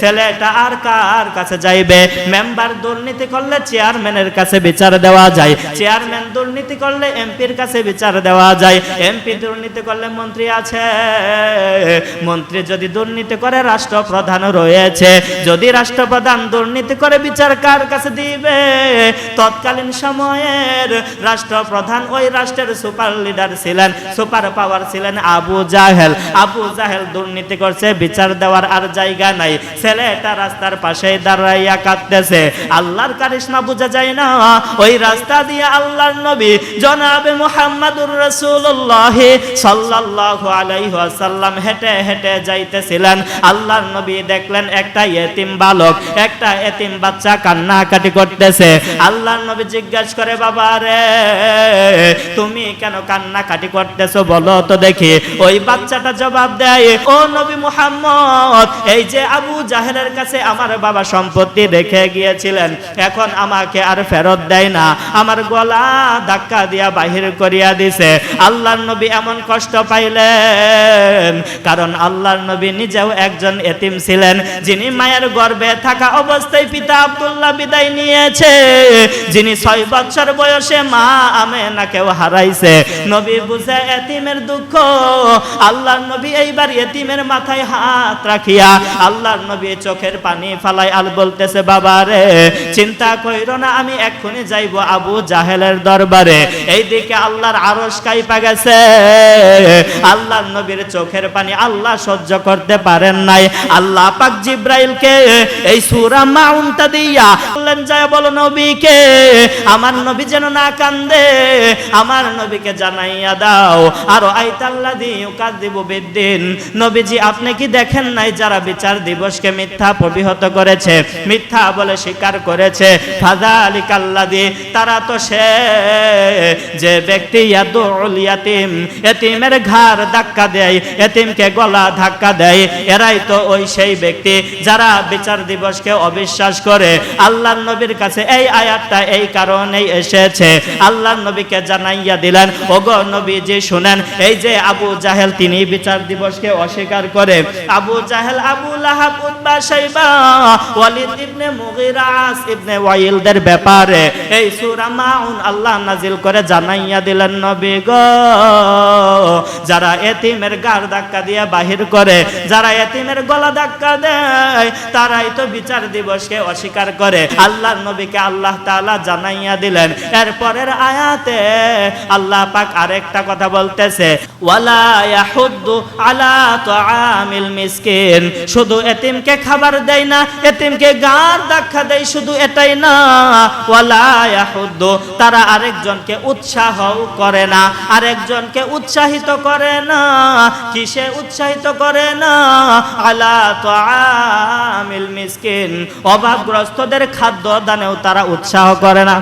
ছেলেটা আর কার কাছে যাইবে? মেম্বার দুর্নীতি করলে চেয়ারম্যানের কাছে বিচার দেওয়া যায়। চেয়ারম্যান দুর্নীতি করলে এমপির কাছে বিচার দেওয়া যায়। এমপি দুর্নীতি করলে মন্ত্রী আছে। মন্ত্রী যদি দুর্নীতি করে রাষ্ট্রপ্রধান রয়েছে। যদি রাষ্ট্রপ্রধান দুর্নীতি করে, বিচার কার কাছে দিবে? তৎকালীন সময়ের রাষ্ট্রপ্রধান ওই রাষ্ট্রের সুপার লিডার ছিলেন, সুপার পাওয়ার ছিলেন আবু জাহেল। আবু জাহেল দুর্নীতি করছে, বিচার দেওয়ার আর জায়গা নাই। ছেলেটা রাস্তার পাশে দাঁড়াইয়া কাঁদতেছে। আল্লাহর কারিশমা বোঝা যায় না, ওই রাস্তা দিয়ে আল্লাহর নবী জনাবে মুহাম্মাদুর রাসূলুল্লাহ সাল্লাল্লাহু আলাইহি ওয়াসাল্লাম হেঁটে হেঁটে যাইতেছিলেন। আল্লাহর নবী দেখলেন একটা ইয়েতিম বালক, একটা এতিম বাচ্চা কান্নাকাটি করতেছে। আল্লাহর নবী জিজ্ঞাসা করে, বাবা রে, তুমি কেন কান্নাকাটি করতেছো বলো তো দেখি। ওই বাচ্চাটা জবাব দেয়, ও নবী মুহাম্মদ, এই যে আবু জাহেলের কাছে আমার বাবা সম্পত্তি রেখে গিয়েছিলেন, এখন আমাকে আর ফেরত দেয় না। আমার গলা ধাক্কা দিয়া বাহির করিয়া দিছে। আল্লাহর নবী এমন কষ্ট পাইলেন, কারণ আল্লাহর নবী নিজেও একজন এতিম ছিলেন, যিনি মায়ের গর্ভে থাকা অবস্থায় পিতা আব্দুল্লাহ বিদায় নিয়েছে। যিনি ছয় বছর বয়সে মা আমেনাকেও হারাইছে। নবী বুঝে এতিমের দুঃখ। আল্লাহর নবী এইবার এতিমের মাথায় হাত রাখিয়া আল্লাহর নবী চোখের পানি ফালাই আল বলতেছে, বাবা রে, চিন্তা কইরো না, আমি এক্ষুনি যাইব আবু জাহেলের দরবারে। এইদিকে আল্লাহর আরস কাইপা গেছে। আল্লাহর নবীর চোখের পানি আল্লাহ সহ্য করতে পারেন নাই। আল্লাহ পাক জিব্রাইলকে এই সূরা মাউনটা দিয়া বললেন, যায় বলো নবীকে আমার নবী যেন না কান্দে, আমার নবীকে জানাইয়া দাও। আর আইতাল্লাদি ইউকাযিবু বিদ্দিন। নবীজি, আপনি কি দেখেন নাই যারা বিচার দিবসকে মিথ্যা প্রবিহত করেছে, মিথ্যা বলে স্বীকার করেছে? ফাযালিকাল্লাদি তারা তো সে, যে ব্যক্তি ইয়াদুল ইয়াতিম, এতিমের ঘাড় ধাক্কা দেয়, এতিমকে গলা ধাক্কা দেয়, এরাই তো ওই সেই ব্যক্তি যারা বিচার দিবসকে অবিশ্বাস করে। আল্লাহ নবীর কাছে এই আয়াতটা এই কারণেই এসেছে। আল্লাহর নবীকে জানাইয়া দিলেন, ওগো নবীজি শুনেন, এই যে আবু জাহেল তিনি বিচার দিবসকে অস্বীকার করে, আবু জাহেল, আবু লাহাব ওয়ালিদ ইবনে মুগিরা, আস ইবনে ওয়াইলদের ব্যাপারে এই সূরা মাউন আল্লাহ নাজিল করে জানাইয়া দিলেন, নবী গো, যারা এতিমের গার ধাক্কা দিয়ে বাহির করে, যারা এতিমের গলা ধাক্কা দেয়, তারাই তো বিচার দিবসকে অস্বীকার করে। আল্লাহর নবীকে আল্লাহ তাআলা জানাইয়া দিলেন। এরপরের আয়াতে আল্লাহ পাক আরেকটা কথা বলতেছে শুধু এতিমকে খাবার দেয় না, এতিমকে গার দেয় শুধু এটাই না। তারা আরেকজনকে উৎসাহ করে না, আরেকজনকে উৎসাহিত করে না। কিসে উৎসাহিত করে না? আলা তুআমিল মিসকিন। অভাবগ্রস্তদের খাদ্য দানেও তারা উৎসাহ করে না।